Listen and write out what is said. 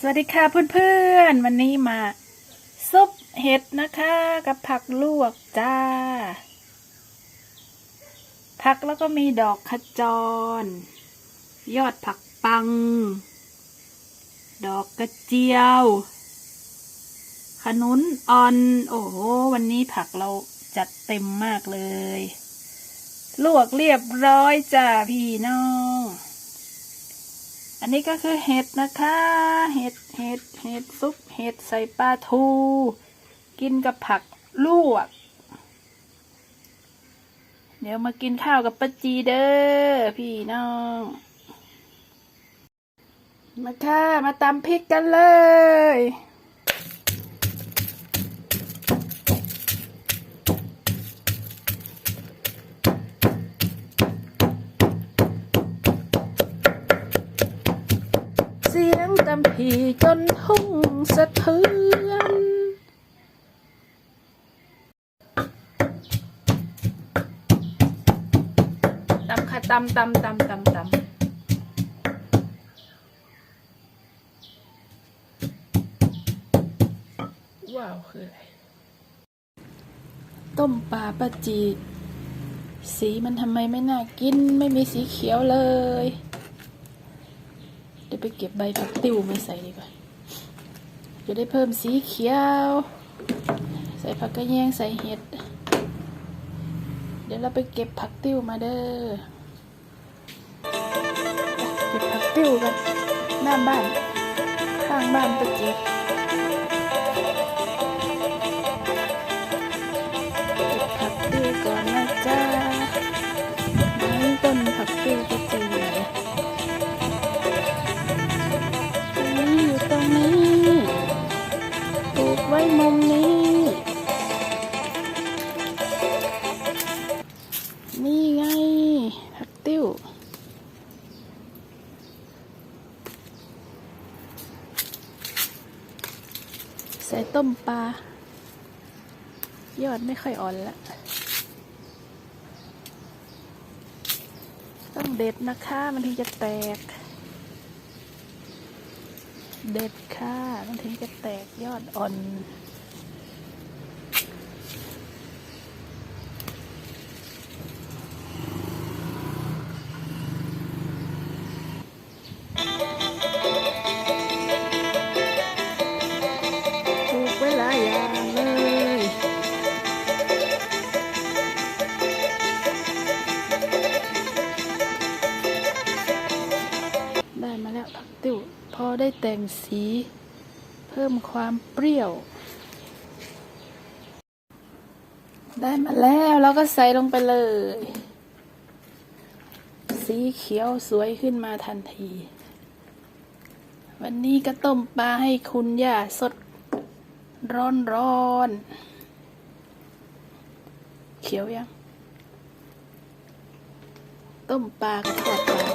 สวัสดีค่ะเพื่อนๆ วันนี้มาซุปเห็ดนะคะ กับผักลวกจ้า ผักแล้วก็มีดอกขจร ยอดผักปัง ดอกกระเจียว ขนุนอ่อน โอ้โห วันนี้ผักเราจัดเต็มมากเลย ลวกเรียบร้อยจ้าพี่น้อง อันนี้ก็คือเห็ดนะคะ เห็ด เห็ด เห็ดซุป เห็ดใส่ปลาทู กินกับผักลวก เดี๋ยวมากินข้าวกับป้าจีเด้อพี่น้อง มาค่ะ มาตำพริกกันเลย เสียงตำผีจนทุ่งสะเทือนตำค่ะตำตำตำตำตำว้าวคืออะไร ต้มปลาปลาจี สีมันทำไมไม่น่ากิน ไม่มีสีเขียวเลย ดี๋ยวไปเก็บใบผักติ้วมาใส่ดีกว่า จะได้เพิ่มสีเขียว ใส่ผักกระแยงใส่เห็ด เดี๋ยวเราไปเก็บผักติ้วมาเด้อ เก็บผักติ้วกันหน้าบ้าน ข้างบ้านไปเก็บ ใส่ต้มปลา ยอดไม่ค่อยอ่อนละ ต้องเด็ดนะคะมันถึงจะแตก เด็ดค่ะมันถึงจะแตกยอดอ่อน พอได้แต่งสี เพิ่มความเปรี้ยว ได้มาแล้วเราก็ใส่ลงไปเลย สีเขียวสวยขึ้นมาทันที วันนี้ก็ต้มปลาให้คุณย่าสดร้อนร้อนๆเขียวยัง ต้มปลากับทอดปลา